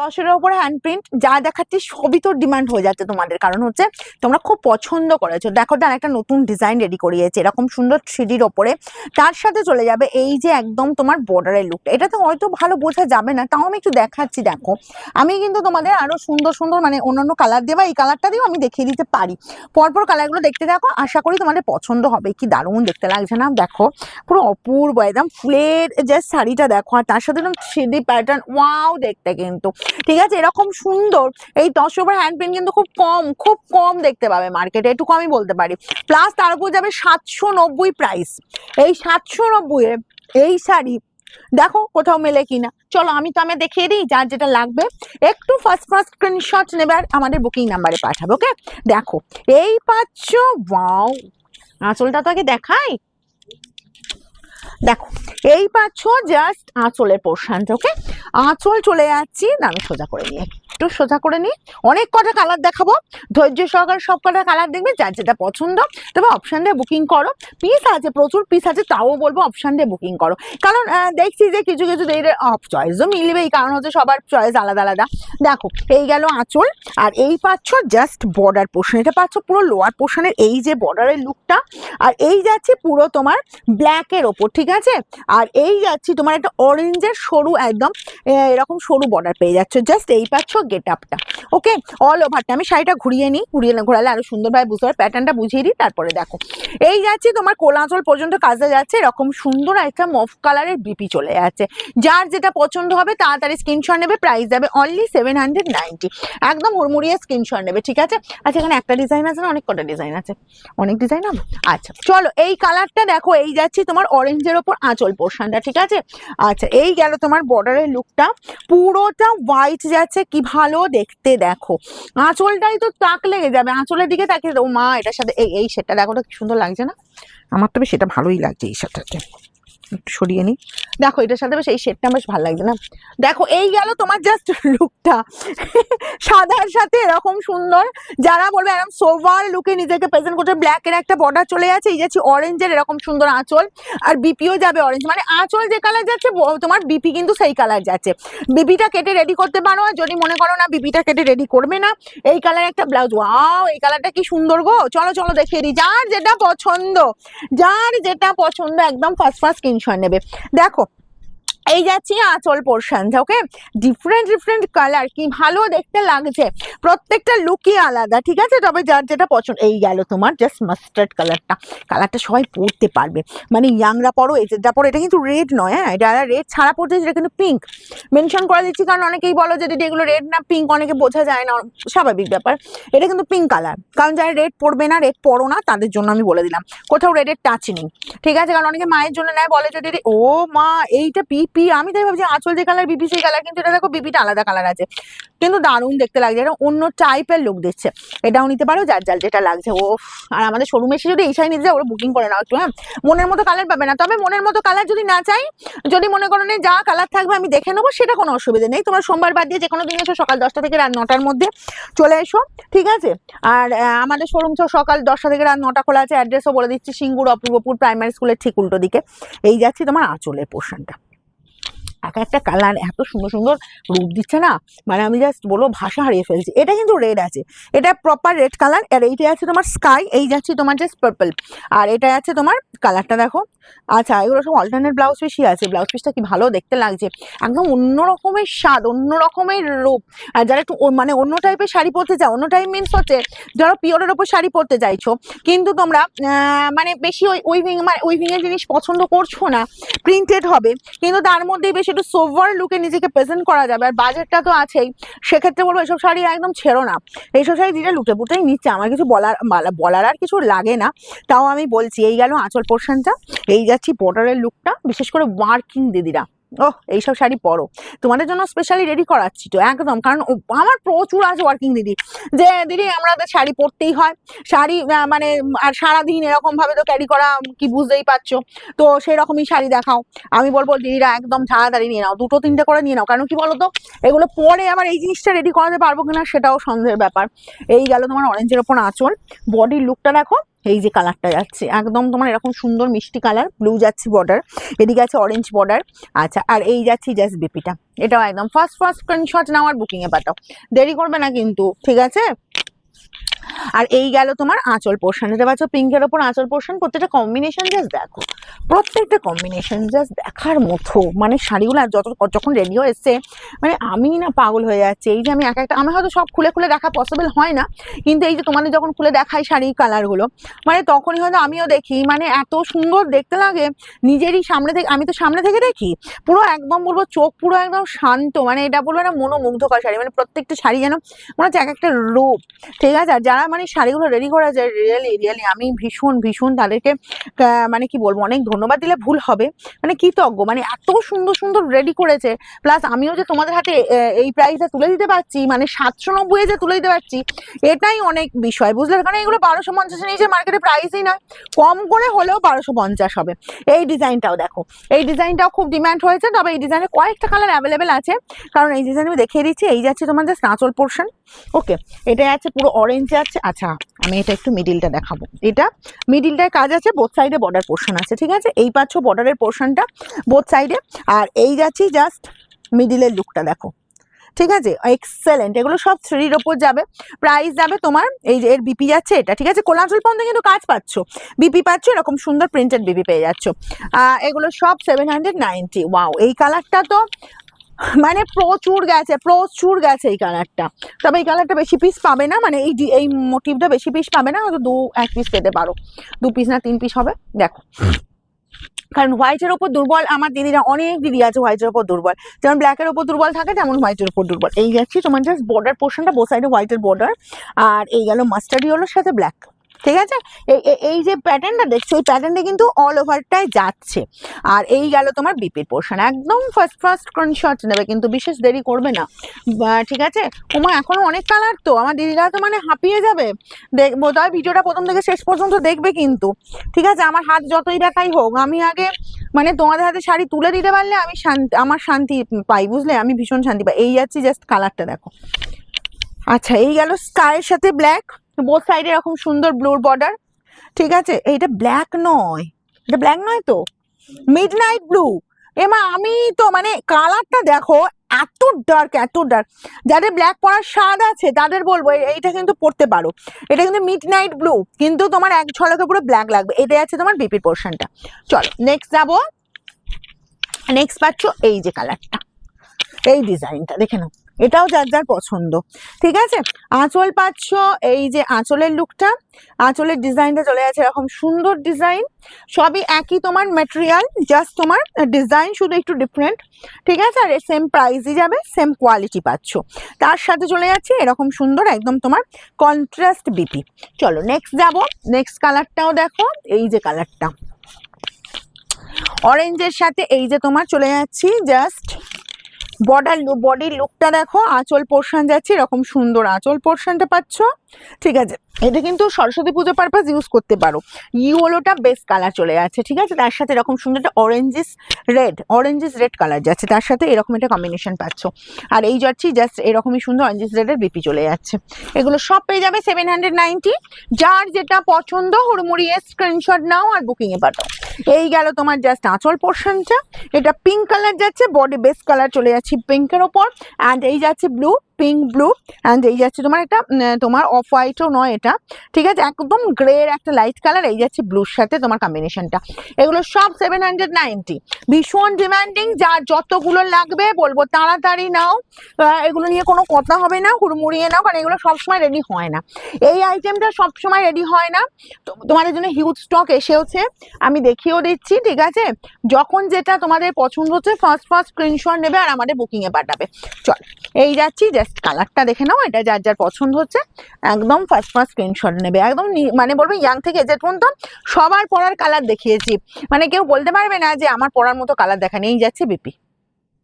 দশের ওপরে hand print যা দেখাচ্ছি সবই তো ডিমান্ড হয়ে যাচ্ছে তোমাদের। কারণ হচ্ছে, তোমরা খুব পছন্দ করেছ। দেখো তার একটা নতুন ডিজাইন রেডি করিয়েছে, এরকম সুন্দর থ্রিডির ওপরে। তার সাথে চলে যাবে এই যে একদম তোমার বর্ডারের লুকটা এটাতে হয়তো ভালো বোঝা যাবে না, তাও আমি একটু দেখাচ্ছি, দেখো। আমি কিন্তু তোমাদের আরও সুন্দর সুন্দর মানে অন্যান্য কালার দিয়ে বা এই কালারটা দিয়েও আমি দেখিয়ে দিতে পারি। পরপর কালারগুলো দেখতে দেখো আশা করি তোমাদের পছন্দ হবে। কি দারুণ দেখতে লাগছে না? দেখো, পুরো অপূর্ব, একদম ফুলের যে শাড়িটা, দেখো। আর তার সাথে একদম থ্রিডি প্যাটার্ন ওয়াও দেখতে কিন্তু। ঠিক আছে? এরকম সুন্দর। এই দশ ওভার হ্যান্ড প্রিন্ট কিন্তু খুব কম খুব কম দেখতে পাবে মার্কেটে এটুকু আমি বলতে পারি। প্লাস তার উপর যাবে সাতশো নব্বই প্রাইস এই সাতশো নব্বই এই শাড়ি দেখো কোথাও মেলে কিনা। চলো আমি তো আমি দেখিয়ে দিই যার যেটা লাগবে। একটু ফার্স্ট ফার্স্ট স্ক্রিনশট নেবে আর আমাদের বুকিং নাম্বারে পাঠাবো ওকে দেখো, এই পাচ্ছ ওয়াও আঁচলটা তো আগে দেখাই। দেখো এই পাচ্ছ জাস্ট আঁচলের পোর্শনটা ওকে আঁচল চলে যাচ্ছি না সোজা করে নিই একটু সোজা করে নিই। অনেক কটা কালার দেখাবো। ধৈর্য সহকারে সব কটা কালার দেখবে, যার যেটা পছন্দ। তবে অপশান দিয়ে বুকিং করো। পিস আছে, প্রচুর পিস আছে, তাও বলব অপশান দিয়ে বুকিং করো। কারণ দেখছি যে কিছু কিছু অফ চয়েসও মিলবেই কারণ হচ্ছে সবার চয়েস আলাদা আলাদা। দেখো, এই গেল আঁচল, আর এই পাচ্ছ জাস্ট বর্ডার পোর্শন এটা পাচ্ছ পুরো লোয়ার পোর্শনের এই যে বর্ডারের লুকটা আর এই যাচ্ছে পুরো তোমার ব্ল্যাকের ওপর, ঠিক আছে? আর এই যাচ্ছি তোমার একটা অরেঞ্জের সরু, একদম এরকম সরু বর্ডার পেয়ে যাচ্ছ। জাস্ট এই পাচ্ছ கேட்டாப்டா ওকে অল ওভারটা আমি শাড়িটা ঘুরিয়ে নিই, ঘুরিয়ে ঘোরালে আরও সুন্দরভাবে বুঝতে পারবে। প্যাটার্নটা বুঝিয়ে দিই, তারপরে দেখো। এই যাচ্ছে তোমার কোলাঁচল পর্যন্ত কাজে যাচ্ছে, এরকম সুন্দর একটা মফ কালারের বিপি চলে যাচ্ছে। যার যেটা পছন্দ হবে, তাড়াতাড়ি স্ক্রিনশট নেবে প্রাইস যাবে অনলি সেভেন হান্ড্রেড নাইনটি একদম হুড়মুড়িয়ে স্ক্রিনশট নেবে, ঠিক আছে? আচ্ছা এখানে একটা ডিজাইন আছে না, অনেক কটা ডিজাইন আছে? অনেক ডিজাইন হবে? আচ্ছা চলো, এই কালারটা দেখো, এই যাচ্ছি তোমার অরেঞ্জের ওপর আঁচল পোর্শনটা ঠিক আছে? আচ্ছা এই গেল তোমার বর্ডারের লুকটা পুরোটা হোয়াইট যাচ্ছে, কি ভালো দেখতে দেখো। আঁচলটাই তো তাক লেগে যাবে, আঁচলের দিকে তাকিয়ে ও মা, এটার সাথে এই এই সেটটা দেখো কি সুন্দর লাগছে না? আমার তো সেটা ভালোই লাগছে এই সেটটাতে। একটু সরিয়ে নিই। দেখো, এটার সাথে বেশ এই শেডটা বেশ ভালো লাগছে না? দেখো, এই গেল তোমার জাস্ট লুকটা সাদার সাথে এরকম সুন্দর। যারা বলবে এরকম সোভার লুকে নিজেকে প্রেজেন্ট করছে। ব্ল্যাকের একটা বর্ডার চলে যাচ্ছে এই যাচ্ছে অরেঞ্জের এরকম সুন্দর আঁচল। আর বিপিও যাবে অরেঞ্জ মানে আঁচল যে কালার যাচ্ছে তোমার বিপি কিন্তু সেই কালার যাচ্ছে। বিপিটা কেটে রেডি করতে পারো, আর যদি মনে করো না বিপিটা কেটে রেডি করবে না, এই কালার একটা ব্লাউজ ওয়াও এই কালারটা কি সুন্দর গো! চলো চলো, দেখিয়ে দিই। যার যেটা পছন্দ, যার যেটা পছন্দ, একদম ফার্স্ট ফার্স্ট স্ক্রিনশট নেবে। দেখো এই যাচ্ছি আঁচল portion okay different different colour কি ভালো দেখতে লাগছে। প্রত্যেকটা লুকই আলাদা, ঠিক আছে? তবে যার যেটা পছন্দ, এই গেল তোমার জাস্ট মাস্টার্ড কালারটা কালারটা সবাই পরতে পারবে। মানে ইয়াংরা পরো এজেডরা পরো, এটা কিন্তু রেড নয় হ্যাঁ? এটা রেড ছাড়া পড়ছে এটা কিন্তু পিঙ্ক মেনশন করে দিচ্ছি, কারণ অনেকেই বলো যে, দিদি, এগুলো রেড না পিঙ্ক অনেকে বোঝা যায় না, স্বাভাবিক ব্যাপার। এটা কিন্তু পিঙ্ক কালার কারণ যারা রেড পরবে না রেড পরো না, তাদের জন্য আমি বলে দিলাম। কোথাও রেডের টাচ নেই, ঠিক আছে? কারণ অনেকে মায়ের জন্য নেয়, বলে যে, দিদি, ও মা, এইটা পিপি আমি তাই ভাবছি আঁচল যে কালার বিপি সেই কালার কিন্তু এটা দেখো বিপিটা আলাদা কালার আছে। কিন্তু দারুণ দেখতে লাগছে, এটা অন্য টাইপের লুক দিচ্ছে। এটাও নিতে পারো, যার যার যেটা লাগছে। ও আর আমাদের শোরুম এসে যদি এই শাড়ি নিতে যাও, ওরা বুকিং করে নাও একটু হ্যাঁ? মনের মতো কালার পাবে না। তবে মনের মতো কালার যদি না চাই, যদি মনে করো যা কালার থাকবে আমি দেখে নেব, সেটা কোনো অসুবিধা নেই। তোমরা সোমবার বাদ দিয়ে যে কোনো দিন এসো সকাল দশটা থেকে রাত নটার মধ্যে চলে এসো, ঠিক আছে? আর আমাদের শোরুম তো সকাল দশটা থেকে রাত নটা খোলা আছে অ্যাড্রেসও বলে দিচ্ছি সিঙ্গুর অপূর্বপুর প্রাইমারি স্কুলের ঠিক উল্টো দিকে। এই যাচ্ছি তোমার আঁচলের পোর্শনটা এক একটা কালার, এত সুন্দর সুন্দর রূপ দিচ্ছে না। মানে আমি জাস্ট বলব ভাষা হারিয়ে ফেলছি। এটা কিন্তু রেড আছে। এটা প্রপার রেড কালার আর এইটা আছে তোমার স্কাই এই যাচ্ছে তোমার জাস্ট পার্পল আর এটা আছে তোমার কালারটা দেখো। আচ্ছা এগুলো সব অল্টারনেট ব্লাউজ পিসই আছে। ব্লাউজ পিসটা কি ভালো দেখতে লাগছে। একদম অন্য রকমের স্বাদ, অন্য রকমের রূপ। আর যারা একটু মানে অন্য টাইপের শাড়ি পরতে চাও অন্য টাইপ মিনস হচ্ছে যারা পিওরের ওপর শাড়ি পরতে চাইছো, কিন্তু তোমরা মানে বেশি ওই উইভিং মানে উইভিং এর জিনিস পছন্দ করছ না প্রিন্টেড হবে। কিন্তু তার মধ্যেই বেশ একটু সোভার লুকে নিজেকে প্রেজেন্ট করা যাবে, আর বাজেটটা তো আছেই। সেক্ষেত্রে বলব, এসব শাড়ি একদম ছেড়ো না। এইসব শাড়ি দিলে লুটে পুটেই নিচ্ছে। আমার কিছু বলার বলার আর কিছু লাগে না। তাও আমি বলছি, এই গেল আঁচল পোর্শনটা এই যাচ্ছি বর্ডারের লুকটা বিশেষ করে ওয়ার্কিং দিদিরা। ওহ, এইসব শাড়ি পরো। তোমাদের জন্য স্পেশালি রেডি করাচ্ছি তো, একদম। কারণ আমার প্রচুর আছে ওয়ার্কিং দিদি। যে দিদি, আমাদের শাড়ি পরতেই হয়। শাড়ি মানে আর সারাদিন এরকম ভাবে তো ক্যারি করা কি বুঝতেই পারছ? তো সেই রকমই শাড়ি দেখাও। আমি বলব, দিদিরা, একদম তাড়াতাড়ি নিয়ে নাও। দুটো তিনটে করে নিয়ে নাও। কারণ কি বলতো? এগুলো পরে আবার এই জিনিসটা রেডি করাতে পারব কিনা সেটাও সন্দেহের ব্যাপার। এই গেল তোমার অরেঞ্জের ওপর আঁচল। বডির লুকটা দেখো। এই যে কালারটা যাচ্ছে। একদম তোমার এরকম সুন্দর মিষ্টি কালার ব্লু যাচ্ছে বর্ডার এদিকে আছে অরেঞ্জ বর্ডার আচ্ছা আর এই যাচ্ছে জাস্ট বিপিটা এটাও একদম ফার্স্ট ফার্স্ট স্ক্রিনশট নাও আর বুকিংয়ে পাঠাও। দেরি করবে না কিন্তু, ঠিক আছে? আর এই গেল তোমার আঁচল পোর্শন এটা পাচ্ছ পিঙ্কের ওপর আঁচল পোর্শন প্রত্যেকটা কম্বিনেশন জাস্ট দেখো। প্রত্যেকটা কম্বিনেশন জাস্ট দেখার মতো। মানে শাড়িগুলো যত যখন রেডি হয়ে এসছে মানে আমি না পাগল হয়ে যাচ্ছে। এই যে আমি এক একটা আমি হয়তো সব খুলে খুলে দেখা পসিবল হয় না, কিন্তু এই যে তোমাদের যখন খুলে দেখাই শাড়ির কালারগুলো মানে তখনই হয়তো আমিও দেখি। মানে এত সুন্দর দেখতে লাগে, নিজেরই সামনে থেকে আমি তো সামনে থেকে দেখি। পুরো একদম বলব চোখ পুরো একদম শান্ত। মানে এটা বলব না মনোমুগ্ধকর শাড়ি। মানে প্রত্যেকটা শাড়ি যেন মনে হচ্ছে এক একটা রূপ। ঠিক আছে? আর যারা মানে শাড়িগুলো রেডি করা যায় রিয়েলি রিয়েলি আমি ভীষণ ভীষণ তাদেরকে মানে কি বলব, অনেক ধন্যবাদ দিলে ভুল হবে। মানে কৃতজ্ঞ মানে এত সুন্দর সুন্দর রেডি করেছে। প্লাস আমিও যে তোমাদের হাতে এই প্রাইসটা তুলে দিতে পারছি মানে সাতশো নব্বই যে তুলে দিতে পারছি, এটাই অনেক বিষয়, বুঝলে? কারণ এগুলো বারোশো পঞ্চাশের নিচে মার্কেটে প্রাইসই নয়। কম করে হলেও বারোশো পঞ্চাশ হবে। এই ডিজাইনটাও দেখো, এই ডিজাইনটাও খুব ডিমান্ড হয়েছে, তবে এই ডিজাইনে কয়েকটা কালার অ্যাভেলেবেল আছে। কারণ এই ডিজাইন আমি দেখিয়ে দিচ্ছি, এই যাচ্ছে তোমার জাস্ট আঁচল পোর্শন ওকে এটা আছে পুরো অরেঞ্জ আছে আচ্ছা আমি এটা একটু মিডিলটা দেখাবো। এটা মিডিলটায় কাজ আছে বোথ সাইডে বর্ডার পোর্শন আছে, ঠিক আছে? এই পাচ্ছ বর্ডারের পোর্শনটা বোথ সাইডে আর এই যাচ্ছি জাস্ট মিডিলের লুকটা দেখো, ঠিক আছে? এক্সেলেন্ট এগুলো সব থ্রির ওপর যাবে। প্রাইস যাবে তোমার, এই যে এর বিপি যাচ্ছে এটা, ঠিক আছে? কোলাঞ্চল পর্যন্ত কিন্তু কাজ পাচ্ছ। বিপি পাচ্ছ, এরকম সুন্দর প্রিন্টেড বিপি পেয়ে যাচ্ছ। এগুলো সব সেভেন হান্ড্রেড নাইনটি ওয়াও এই কালারটা তো মানে প্রচুর গেছে প্রচুর গেছে এই কালারটা তবে এই কালারটা বেশি পিস পাবে না মানে এই এই মোটিভটা বেশি পিস পাবে না, হয়তো দু, এক পিস পেতে পারো। দু পিস না তিন পিস হবে, দেখো। কারণ হোয়াইটের ওপর দুর্বল আমার দিদিরা, অনেক দিদি আছে হোয়াইটের ওপর দুর্বল। যেমন ব্ল্যাকের ওপর দুর্বল থাকে, তেমন হোয়াইটের ওপর দুর্বল। এই যাচ্ছি তোমার জাস্ট বর্ডার পোর্শনটা বো সাইডে হোয়াইটের বর্ডার আর এই গেল মাস্টার্ড ইয়েলোর সাথে ব্ল্যাক ঠিক আছে? এই যে প্যাটার্নটা দেখছ, এই প্যাটার্নটা কিন্তু অল ওভারটাই যাচ্ছে। আর এই গেল তোমার বিপির পোর্শন একদম ফার্স্ট ফার্স্ট স্ক্রিনশট নেবে, কিন্তু বিশেষ দেরি করবে না। ঠিক আছে? ওমা, এখনও অনেক কালার তো। আমার দিদিরা তো মানে হাঁপিয়ে যাবে। দেখব তবে ভিডিওটা প্রথম থেকে শেষ পর্যন্ত দেখবে কিন্তু। ঠিক আছে? আমার হাত যতই ব্যথাই হোক, আমি আগে মানে তোমাদের হাতে শাড়ি তুলে দিতে পারলে আমি শান্তি আমার শান্তি পাই, বুঝলে? আমি ভীষণ শান্তি পাই। এই যাচ্ছি জাস্ট কালারটা দেখো। আচ্ছা এই গেল স্কাইয়ের সাথে ব্ল্যাক বোথ সাইডে এরকম সুন্দর ব্লুর বর্ডার ঠিক আছে? এইটা ব্ল্যাক নয়। এটা ব্ল্যাক নয় তো? মিড নাইট ব্লু এমা, আমি তো মানে কালারটা দেখো, এত ডার্ক এত ডার্ক যাদের ব্ল্যাক পরার স্বাদ আছে, তাদের বলব এইটা কিন্তু পড়তে পারো। এটা কিন্তু মিড নাইট ব্লু কিন্তু তোমার এক ঝলকে পুরো ব্ল্যাক লাগবে। এটাই আছে তোমার বিপির পোর্শনটা চলো নেক্সট যাব। নেক্সট পাচ্ছ এই যে কালারটা এই ডিজাইনটা দেখে নাও। এটাও যার যার পছন্দ। ঠিক আছে? আঁচল পাচ্ছ, এই যে আঁচলের লুকটা আঁচলের ডিজাইনটা চলে যাচ্ছে এরকম সুন্দর ডিজাইন সবই একই তোমার ম্যাটেরিয়াল জাস্ট তোমার ডিজাইন শুধু একটু ডিফারেন্ট ঠিক আছে? আর সেম প্রাইসই যাবে সেম কোয়ালিটি পাচ্ছ। তার সাথে চলে যাচ্ছে এরকম সুন্দর একদম তোমার কন্ট্রাস্ট বিপি চলো নেক্সট যাব। নেক্সট কালারটাও দেখো, এই যে কালারটা অরেঞ্জের সাথে এই যে তোমার চলে যাচ্ছি জাস্ট বর্ডার বডির লুকটা দেখো, আঁচল পোর্শন যাচ্ছে, এরকম সুন্দর আঁচল পোর্শনটা পাচ্ছ। ঠিক আছে? এটা কিন্তু সরস্বতী পুজো পারপাস ইউজ করতে পারো। ইউলোটা বেস্ট কালার চলে যাচ্ছে, ঠিক আছে? তার সাথে এরকম সুন্দর একটা orangish red orangish red colour যাচ্ছে, তার সাথে এরকম একটা কম্বিনেশন পাচ্ছ। আর এই যাচ্ছি জাস্ট এরকমই সুন্দর অরেঞ্জিস রেডের বিপি চলে যাচ্ছে। এগুলো সব পেয়ে যাবে সেভেন হান্ড্রেড নাইনটি যার যেটা পছন্দ, হুড়মুড়িয়ে স্ক্রিনশট নাও আর বুকিংয়ে পাঠাও। এই গেল তোমার জাস্ট আঁচল পোর্শনটা এটা পিঙ্ক কালার যাচ্ছে বডি বেস কালার চলে যাচ্ছে পিঙ্কের ওপর। অ্যান্ড এই যাচ্ছে ব্লু পিঙ্ক ব্লু অ্যান্ড এই যাচ্ছে তোমার একটা তোমার অফ হোয়াইটও নয় এটা, ঠিক আছে? একদম গ্রের একটা লাইট কালার এই যাচ্ছে ব্লুর সাথে তোমার কম্বিনেশনটা এগুলো সব সেভেন হান্ড্রেড নাইনটি ভীষণ ডিমান্ডিং যার যতগুলো লাগবে বলব, তাড়াতাড়ি নাও। এগুলো নিয়ে কোনো কথা হবে না, হুড়মুড়িয়ে নাও, কারণ এগুলো সবসময় রেডি হয় না। এই আইটেমটা সবসময় রেডি হয় না। তোমাদের জন্য হিউজ স্টক এসেওছে। আমি দেখিয়েও দিচ্ছি, ঠিক আছে? যখন যেটা তোমাদের পছন্দ হচ্ছে ফার্স্ট ফার্স্ট স্ক্রিনশট নেবে আর আমাদের বুকিংয়ে পাঠাবে। চল, এই যাচ্ছি জাস্ট কালারটা দেখে নাও, এটা যার যার পছন্দ হচ্ছে, একদম ফার্স্ট ফার্স্ট স্ক্রিনশট নেবে। একদম মানে বলবে ইয়াং থেকে এজেড পর্যন্ত সবার পরার কালার দেখিয়েছি। মানে কেউ বলতে পারবে না যে আমার পরার মতো কালার দেখা নেই যাচ্ছে বিপি।